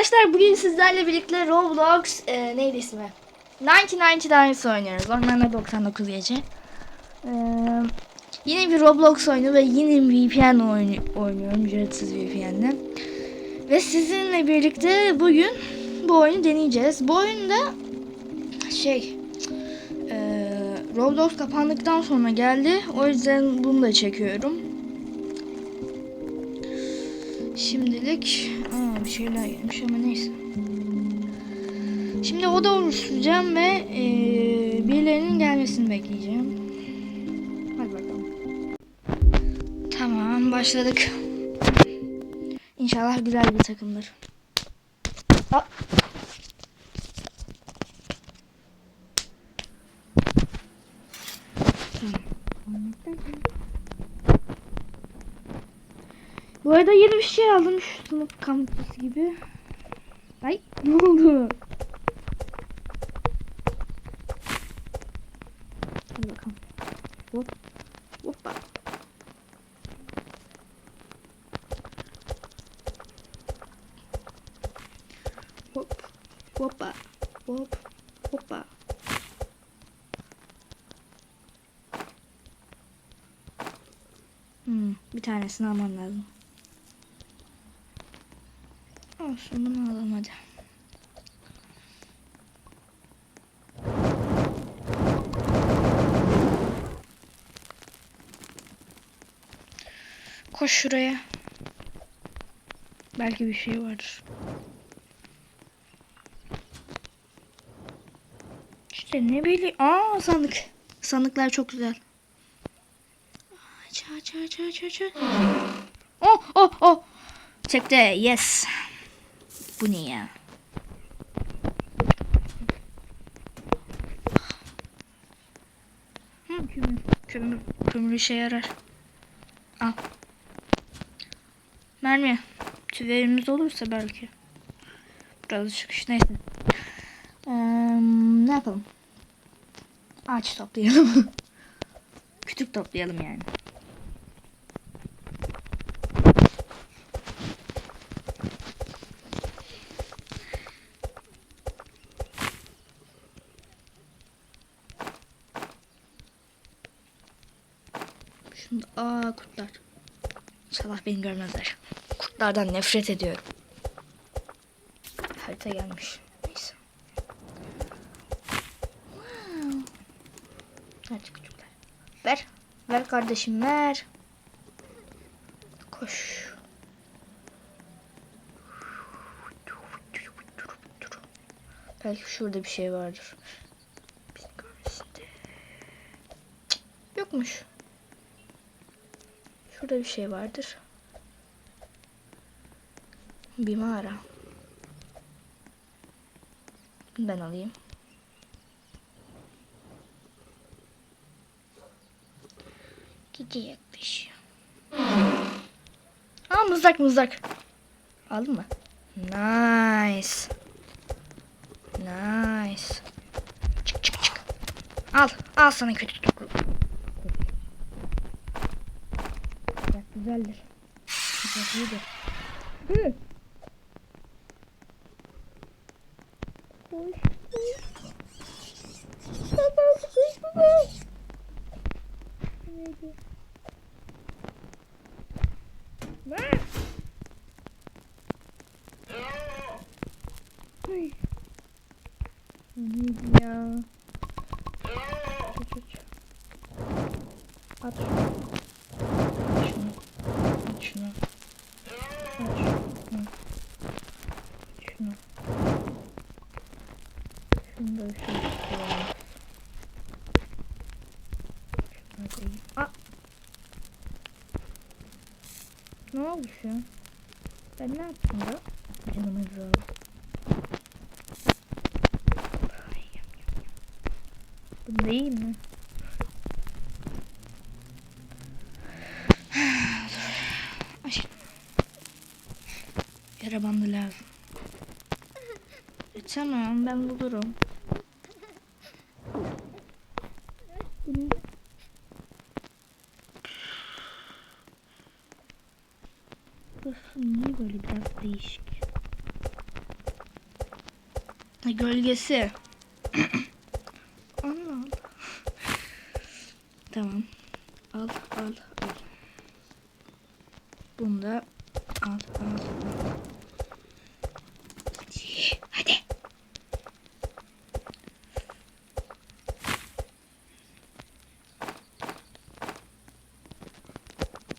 Arkadaşlar bugün sizlerle birlikte Roblox e, neydi ismi? 1990 Dance oynuyoruz. Ormanda 99 gece. E, yine bir Roblox oyunu ve yine VPN oyunu, oynuyorum. Ücretsiz VPN'le. Ve sizinle birlikte bugün bu oyunu deneyeceğiz. Bu oyunda şey e, Roblox kapandıktan sonra geldi. O yüzden bunu da çekiyorum. Şimdilik aa, bir şeyler gelmiş ama neyse. Şimdi oda oluşturacağım ve e, birilerinin gelmesini bekleyeceğim. Hadi bakalım. Tamam başladık. İnşallah güzel bir takımdır. Aa. Bu arada yeni bir şey aldım şu sınıf kampüs gibi. Ay ne oldu? Hadi bakalım. Hop. Hoppa. Hop. Hoppa. Hop. Hoppa. Hmm, bir tanesini almam lazım. Olsun bunu alalım hadi. Koş şuraya. Belki bir şey vardır. İşte ne bileyim. Aa sandık. Sandıklar çok güzel. Aç aç aç aç aç. Oh oh oh. Çekti. Yes. Bu ne ya? Hı, kömür. Kömür, kömür işe yarar. Al. Mermi. Tüverimiz olursa belki. Biraz çıkış neyse. Ee, ne yapalım? Ağaç toplayalım. Kütük toplayalım yani. Şimdi aa kurtlar. İnşallah beni görmezler. Kurtlardan nefret ediyorum. Harita gelmiş. Neyse. Wow. Hadi küçükler. Ver. Ver kardeşim ver. Koş. Belki şurada bir şey vardır. Yokmuş. Şurada bir şey vardır. Bir mağara. Ben alayım. Yaklaşıyor. Aa mızrak mızrak. Aldın mı? Nice. Nice. Çık çık çık. Al. Al sana kötü tutuklu. Güzel, güzeldir. Güzel, iyidir. Hı. Koş, koş. Baba, koş, baba. Neydi? Ver. Ay. Neydi ya? Aç, aç. At şunu. At şunu. At şunu. At şunu. Şunu. Şunu da şöyle koyalım. Şunu koyayım. Aa! Şu an? Ben ne yaptım da? Canımı zor. Bu değil mi? Bandı lazım. Tamam ben bulurum. Bu ne? Burası niye böyle biraz değişik? Ha, Gölgesi. Allah. Tamam. Al al al. Bunu da al al. al. Hadi. Hadi.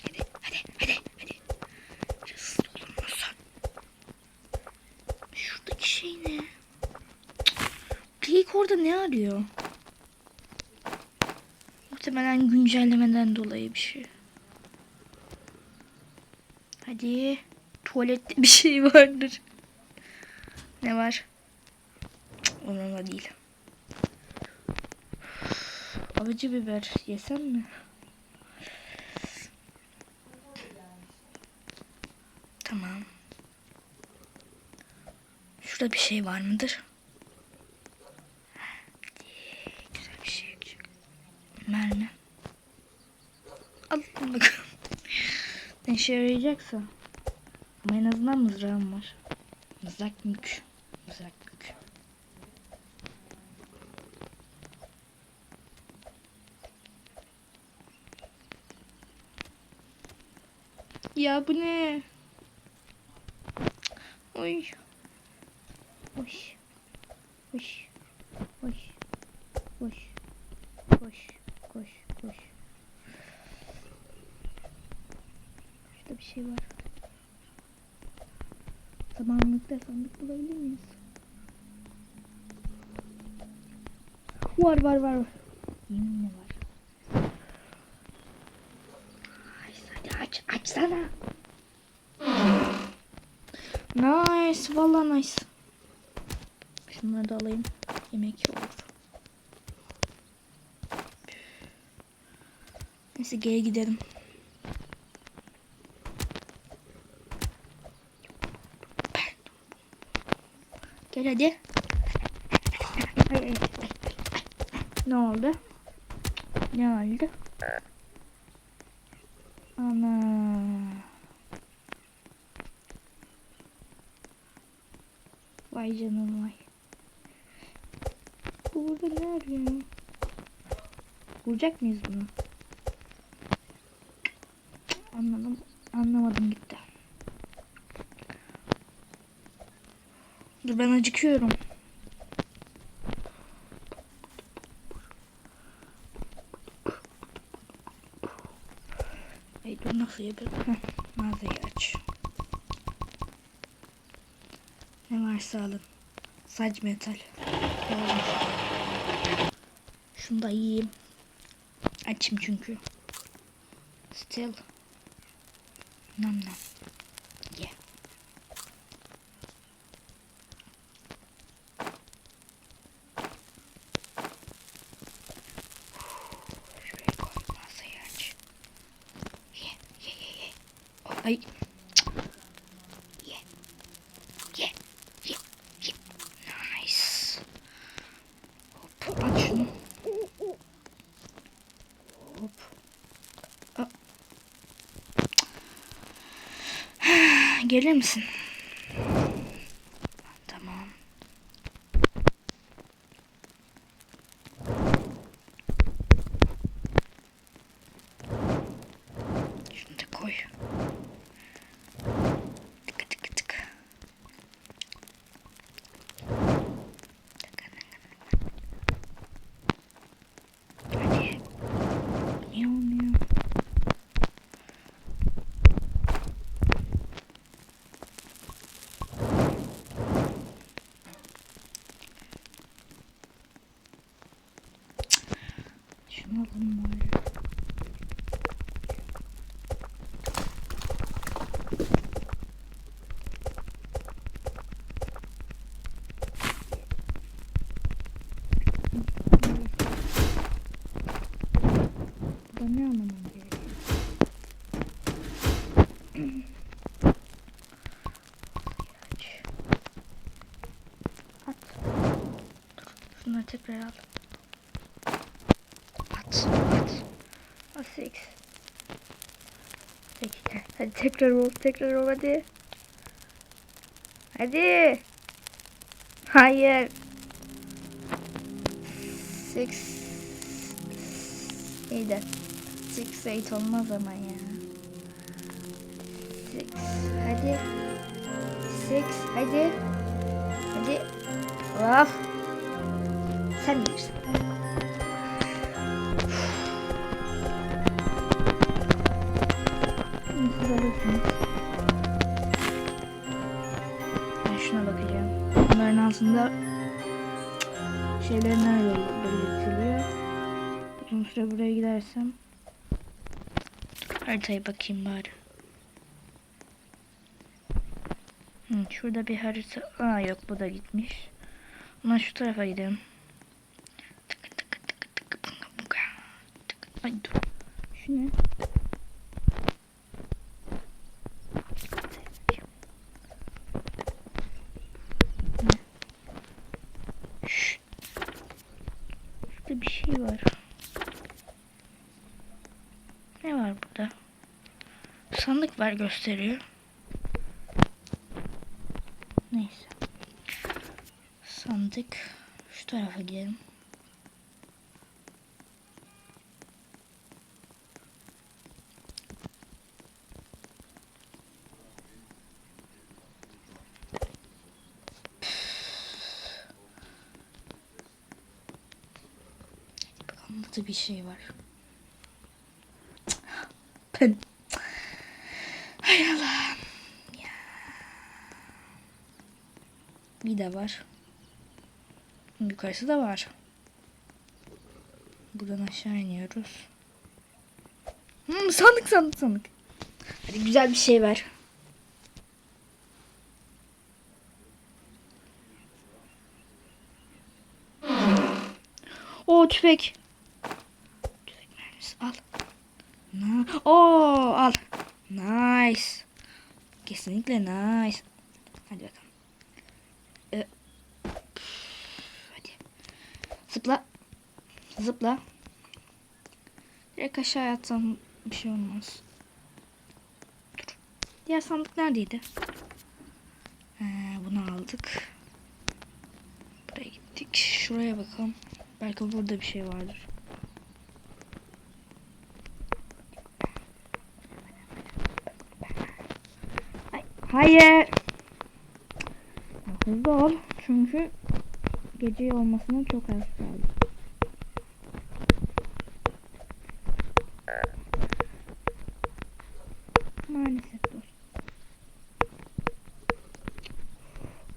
Hadi hadi hadi hadi. Hırsız olur musun? Şuradaki şey ne? Geyik arıyor? Muhtemelen güncellemeden dolayı bir şey. Hadi. Tuvalette bir şey vardır. Ne var? Cık, Onunla değil. Alıcı biber yesem mi? Tamam. Şurada bir şey var mıdır? Güzel bir şey çık. Mermi. Al bunu bakalım. Ne işe yarayacaksa. Ama en azından mızrağım var. Mızrak mük. Mızrak mük. Ya bu ne? Oy. Oy. Oy. Oy. Koş. Koş. Koş. Koş. Şurada bir şey var. Zamanlıkta sandık bulabilir miyiz? Var var var. var. Yeminle var. Ay hadi aç açsana. Nice. Vallahi nice. Şunları da alayım. Yemek olur. Neyse geri gidelim. Gel hadi. Ne oldu? Ne oldu? Ana. Vay canım vay. Bu burada ne arıyor? Vuracak mıyız bunu? Dur ben acıkıyorum. Ay dur nasıl? Heh, mağazayı aç. Ne varsa alın. Saç metal. Şunu da yiyeyim. Açım çünkü. Still. Nam nam. Ye. Şuraya koy masayı aç. Ye ye ye ye. O, ay. Cık. Ye. Ye. Ye. Ye. Nice. Hop aç şunu. Hop. Aa. Gelir misin? Şunu alalım bari. Burada ne almam gerekiyor? At. Dur, Şunları tekrar al. At, at. Asix. Peki, hadi tekrar ol, tekrar ol hadi. Hadi. Hayır. Six. İyi de. Six eight olmaz ama ya. Six. Hadi. Six. Hadi. Hadi. Of. Sen bilirsin. Haritaya bakayım bari. Hı, şurada bir harita. Aa yok bu da gitmiş. Ama şu tarafa gidelim. Ay dur. Şu? Şşt. Şurada bir şey var. Ne var burada? Var gösteriyor. Neyse. Sandık. Şu tarafa gidelim. Bakalım bir şey var. Ben... Hay Allah'ım. Ya. Bir de var. Yukarısı da var. Buradan aşağı iniyoruz. Hmm, sandık sandık sandık. Hadi güzel bir şey ver. O tüfek. Tüfek mermisi al. Na Oo al. Nice. Kesinlikle nice. Hadi bakalım. Ee, hadi. Zıpla. Zıpla. Direkt aşağı atsam bir şey olmaz. Dur. Diğer sandık neredeydi? Ee, bunu aldık. Buraya gittik. Şuraya bakalım. Belki burada bir şey vardır. Ay, hayır. Hızlı ol. Çünkü gece olmasına çok az kaldı. Maalesef dur.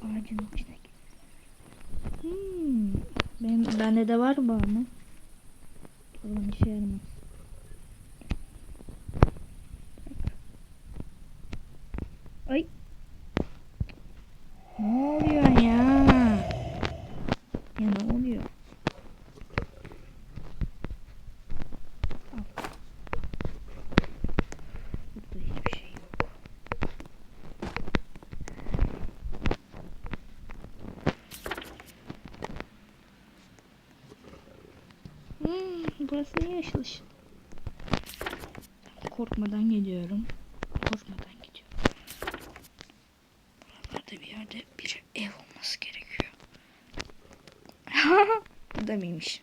Ağacın içine. Hmm. Benim, bende de var bu ama. O zaman işe yaramaz. Ay. Ne oluyor ya? Ya ne oluyor? Al. Burada hiçbir şey yok. Hmm, ışıl? Korkmadan geliyorum. Korkmadan gidiyorum. Buralarda bir yerde bir ev olması gerekiyor. Burada mıymış?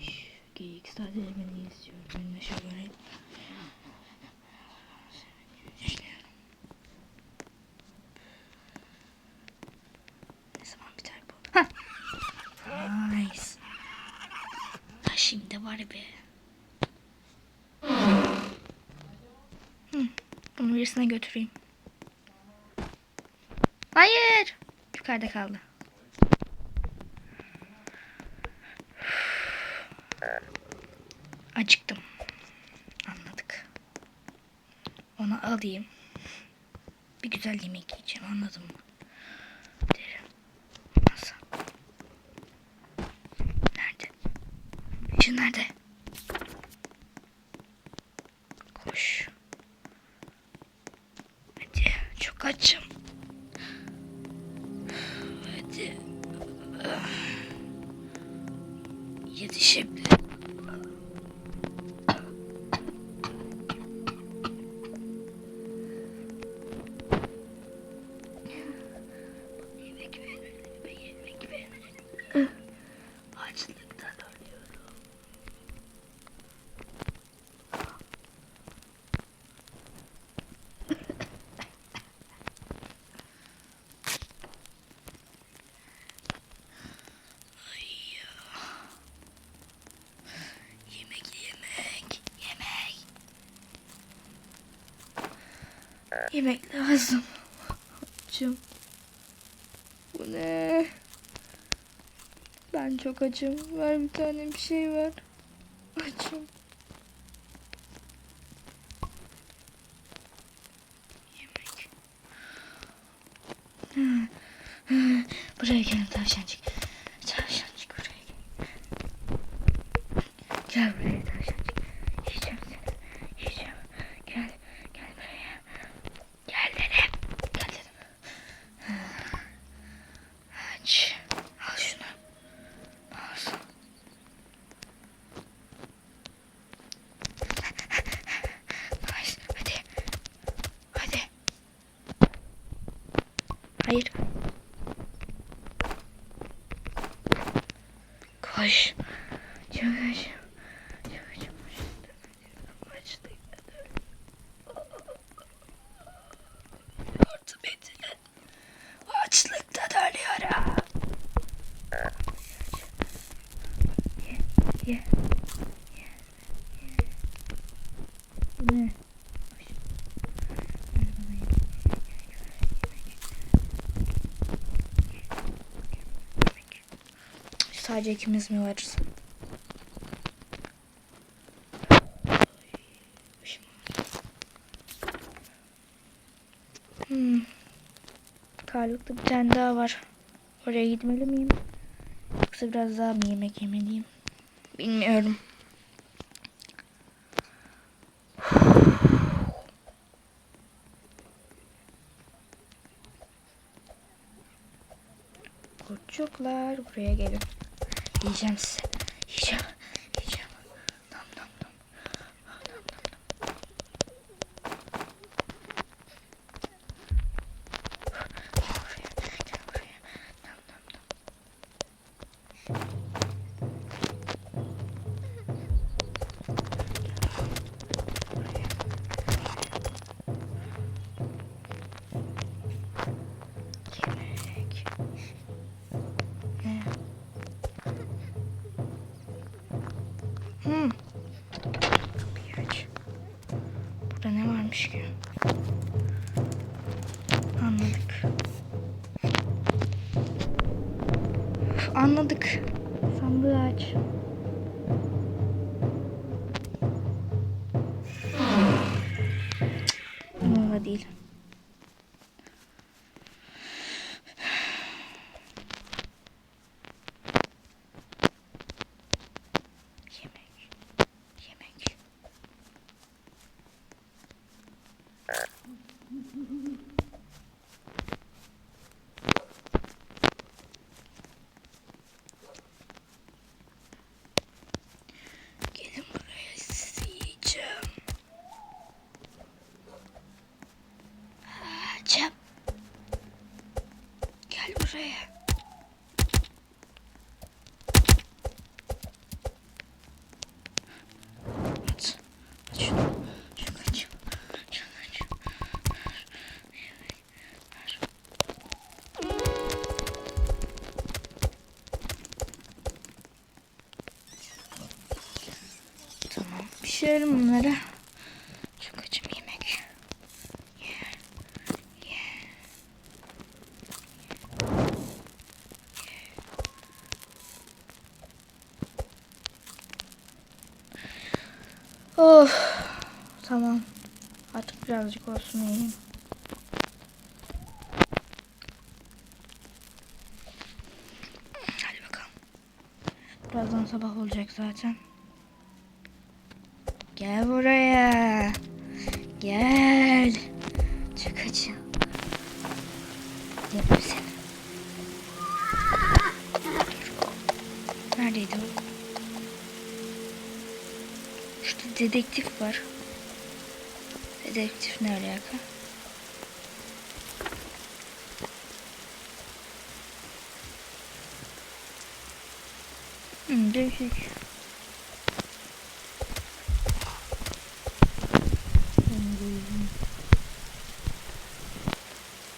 Üf, Geyik sadece beni istiyor. Ben de şöyle düşünüyorum. Ne zaman biter bu? Hah. Nice. Ha şimdi var be. Hı, birisine götüreyim. Hayır. Yukarıda kaldı. Acıktım. Anladık. Onu alayım. Bir güzel yemek yiyeceğim anladın mı? Yemek lazım. Açım. Bu ne? Ben çok açım. Ver bir tane bir şey ver. Açım. Yemek. Buraya gel tavşancık. Tavşancık buraya gel. Gel buraya tavşancık. Yiyeceğim seni. Yiyeceğim. Gel. Gel buraya. Gel dedim. Gel dedim. Aç. Al şunu. Al. Nice. Hadi. Hadi. Hayır. Koş. Çok açım. Çok açım. Açlık. Yardım edin. Açlıktan ölüyorum. Ye, ye, ye, ye. Bu ne? Koş. Ver bana yemek. Yemek. Sadece ikimiz mi varız? Hmm. Karlıkta bir tane daha var. Oraya gitmeli miyim? Yoksa biraz daha mı yemek yemeliyim? Bilmiyorum. Kurtçuklar buraya gelin. 一箱是一箱 Ne varmış ki? Anladık. Anladık. Sandığı aç. Bununla değil. Yemek. Yemek. Gelin buraya sizi yiyeceğim. Açım. Gel buraya. Aç. Aç şunu. Şunu aç. Şunu aç. Tamam. Pişirelim bunları. Çok açım yemek. Ye. Ye. Of. Tamam. Artık birazcık olsun yiyeyim. Hadi bakalım. Birazdan sabah olacak zaten. Gel buraya. Gel. Acı. Yerim seni. Neredeydi o? Şurada dedektif var. Dedektif ne alaka? Hmm, değişik.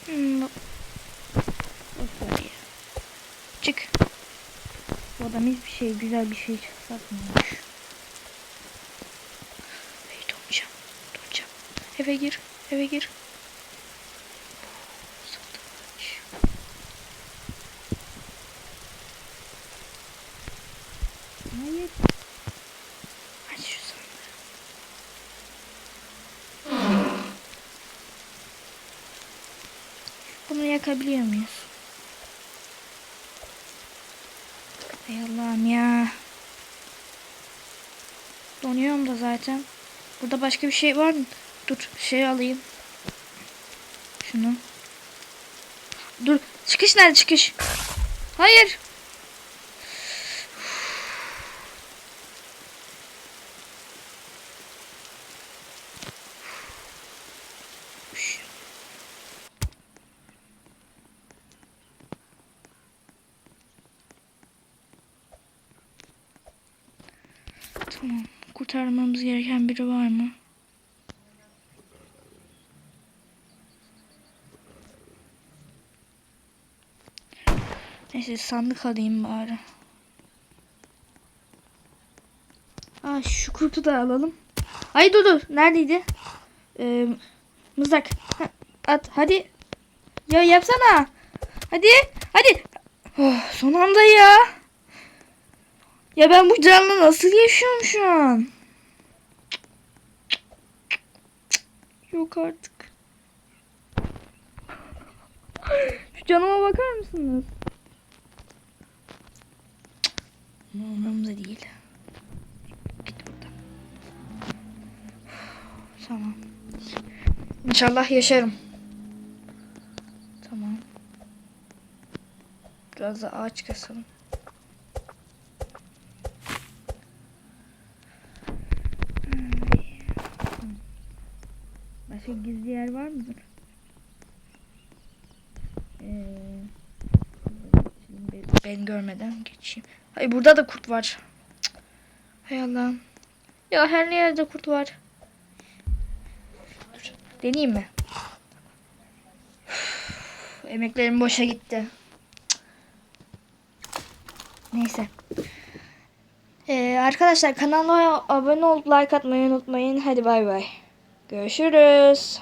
Hmm, bak. Boş ver ya. Çık. Bu adam hiçbir şey, güzel bir şey satmıyormuş. Hey donacağım, donacağım. Eve gir, eve gir. Hay Allah'ım ya. Donuyorum da zaten. Burada başka bir şey var mı? Dur şey alayım. Şunu. Dur çıkış nerede çıkış? Hayır. Tamam. Kurtarmamız gereken biri var mı? Neyse sandık alayım bari. Aa şu kurtu da alalım. Ay dur dur. Neredeydi? Ee, mızrak. Ha, at hadi. Ya yapsana. Hadi. Hadi. Oh, son anda ya. Ya ben bu canla nasıl yaşıyorum şu an? Yok artık. Şu canıma bakar mısınız? Ama umurumda değil. Git buradan. Tamam. İnşallah yaşarım. Tamam. Biraz da ağaç keselim. Başka gizli yer var mıdır? Ee, ben görmeden geçeyim. Ay burada da kurt var. Cık. Hay Allah'ım. Ya her yerde kurt var. Dur, deneyeyim mi? Emeklerim boşa gitti. Neyse. Ee, arkadaşlar kanala abone olup like atmayı unutmayın. Hadi bay bay. Görüşürüz.